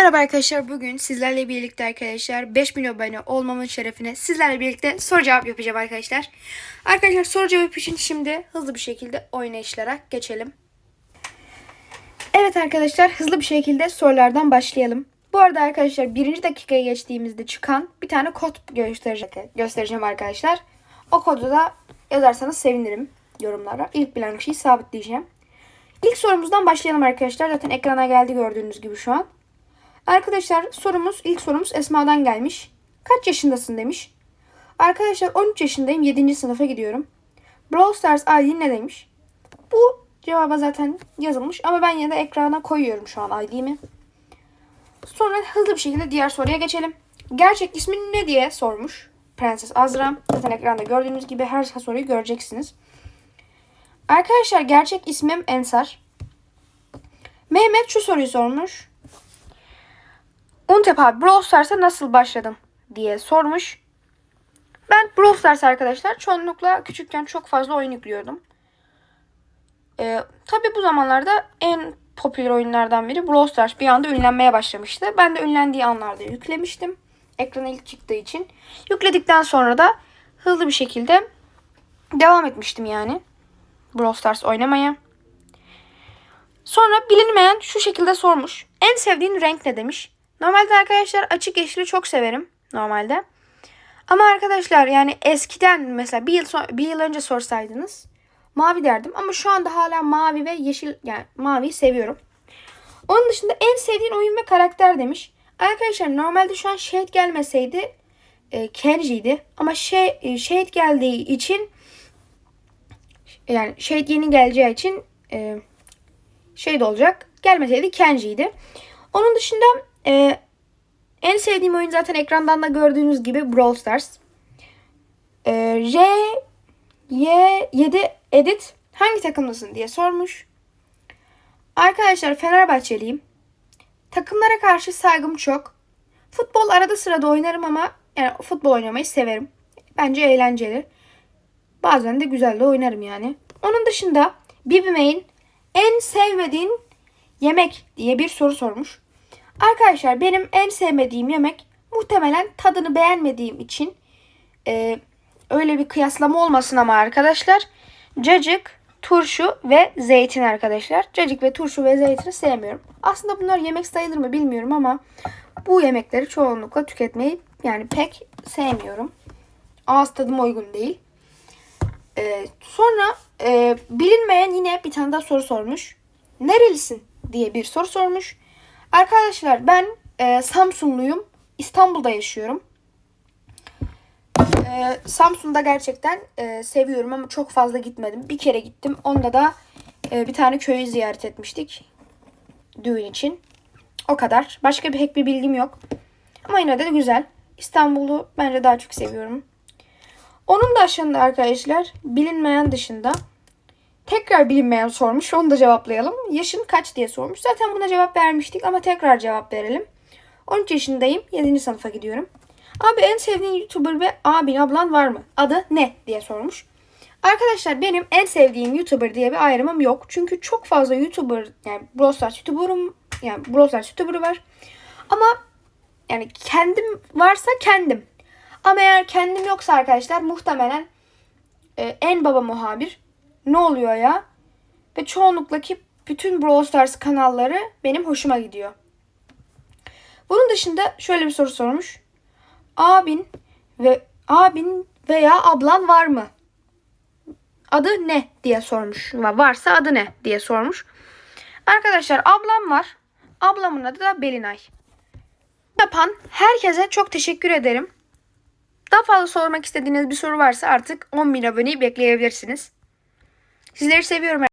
Merhaba arkadaşlar bugün sizlerle birlikte arkadaşlar 5 milyon abone olmamın şerefine sizlerle birlikte soru cevap yapacağım arkadaşlar. Arkadaşlar soru cevap için şimdi hızlı bir şekilde oynayışlarak geçelim. Evet arkadaşlar hızlı bir şekilde sorulardan başlayalım. Bu arada arkadaşlar birinci dakikaya geçtiğimizde çıkan bir tane kod göstereceğim arkadaşlar. O kodu da yazarsanız sevinirim yorumlara. İlk bilen kişiyi sabitleyeceğim. İlk sorumuzdan başlayalım arkadaşlar. Zaten ekrana geldi gördüğünüz gibi şu an. Arkadaşlar sorumuz ilk sorumuz Esma'dan gelmiş. Kaç yaşındasın demiş. Arkadaşlar 13 yaşındayım 7. sınıfa gidiyorum. Brawl Stars ID ne demiş. Bu cevaba zaten yazılmış ama ben yine de ekrana koyuyorum şu an ID'mi. Sonra hızlı bir şekilde diğer soruya geçelim. Gerçek ismin ne diye sormuş. Prenses Azra. Zaten ekranda gördüğünüz gibi her soruyu göreceksiniz. Arkadaşlar gerçek ismim Ensar. Mehmet şu soruyu sormuş. Untep abi Brawl Stars'a nasıl başladın diye sormuş. Ben Brawl Stars arkadaşlar çoğunlukla küçükken çok fazla oyun yüklüyordum. Ee, Tabi bu zamanlarda en popüler oyunlardan biri Brawl Stars bir anda ünlenmeye başlamıştı. Ben de ünlendiği anlarda yüklemiştim. Ekrana ilk çıktığı için. Yükledikten sonra da hızlı bir şekilde devam etmiştim yani. Brawl Stars oynamaya. Sonra bilinmeyen şu şekilde sormuş. En sevdiğin renk ne demiş. Normalde arkadaşlar açık yeşili çok severim normalde. Ama arkadaşlar yani eskiden mesela bir yıl, son, bir yıl önce sorsaydınız mavi derdim. Ama şu anda hala mavi ve yeşil yani maviyi seviyorum. Onun dışında en sevdiğin oyun ve karakter demiş. Arkadaşlar normalde şu an Shade gelmeseydi e, Kenji'ydi. Ama şey, e, Shade geldiği için yani Shade yeni geleceği için e, Shade olacak. Gelmeseydi Kenji'ydi. Onun dışında e, en sevdiğim oyun zaten ekrandan da gördüğünüz gibi Brawl Stars. E, R Y7 Edit hangi takımlısın diye sormuş. Arkadaşlar Fenerbahçeliyim. Takımlara karşı saygım çok. Futbol arada sırada oynarım ama yani futbol oynamayı severim. Bence eğlenceli. Bazen de güzel de oynarım yani. Onun dışında Bibi en sevmediğin yemek diye bir soru sormuş. Arkadaşlar benim en sevmediğim yemek muhtemelen tadını beğenmediğim için e, öyle bir kıyaslama olmasın ama arkadaşlar cacık, turşu ve zeytin arkadaşlar. Cacık ve turşu ve zeytini sevmiyorum. Aslında bunlar yemek sayılır mı bilmiyorum ama bu yemekleri çoğunlukla tüketmeyi yani pek sevmiyorum. Ağız tadıma uygun değil. Ee, sonra e, bilinmeyen yine bir tane daha soru sormuş. Nerelisin diye bir soru sormuş. Arkadaşlar ben e, Samsunluyum. İstanbul'da yaşıyorum. E, Samsun'da gerçekten e, seviyorum ama çok fazla gitmedim. Bir kere gittim. Onda da e, bir tane köyü ziyaret etmiştik. Düğün için. O kadar. Başka bir pek bir bilgim yok. Ama yine de güzel. İstanbul'u bence daha çok seviyorum. Onun da dışında arkadaşlar bilinmeyen dışında tekrar bilinmeyen sormuş. Onu da cevaplayalım. Yaşın kaç diye sormuş. Zaten buna cevap vermiştik ama tekrar cevap verelim. 13 yaşındayım. 7. sınıfa gidiyorum. Abi en sevdiğin YouTuber ve abin ablan var mı? Adı ne diye sormuş. Arkadaşlar benim en sevdiğim YouTuber diye bir ayrımım yok. Çünkü çok fazla YouTuber yani Brawl Stars YouTuber'ım yani Brawl Stars YouTuber'ı var. Ama yani kendim varsa kendim. Ama eğer kendim yoksa arkadaşlar muhtemelen e, en baba muhabir ne oluyor ya? Ve çoğunlukla ki bütün Brawl Stars kanalları benim hoşuma gidiyor. Bunun dışında şöyle bir soru sormuş. Abin ve abin veya ablan var mı? Adı ne diye sormuş. Varsa adı ne diye sormuş. Arkadaşlar ablam var. Ablamın adı da Belinay. Yapan herkese çok teşekkür ederim. Daha fazla sormak istediğiniz bir soru varsa artık 10.000 aboneyi bekleyebilirsiniz. Sizleri seviyorum.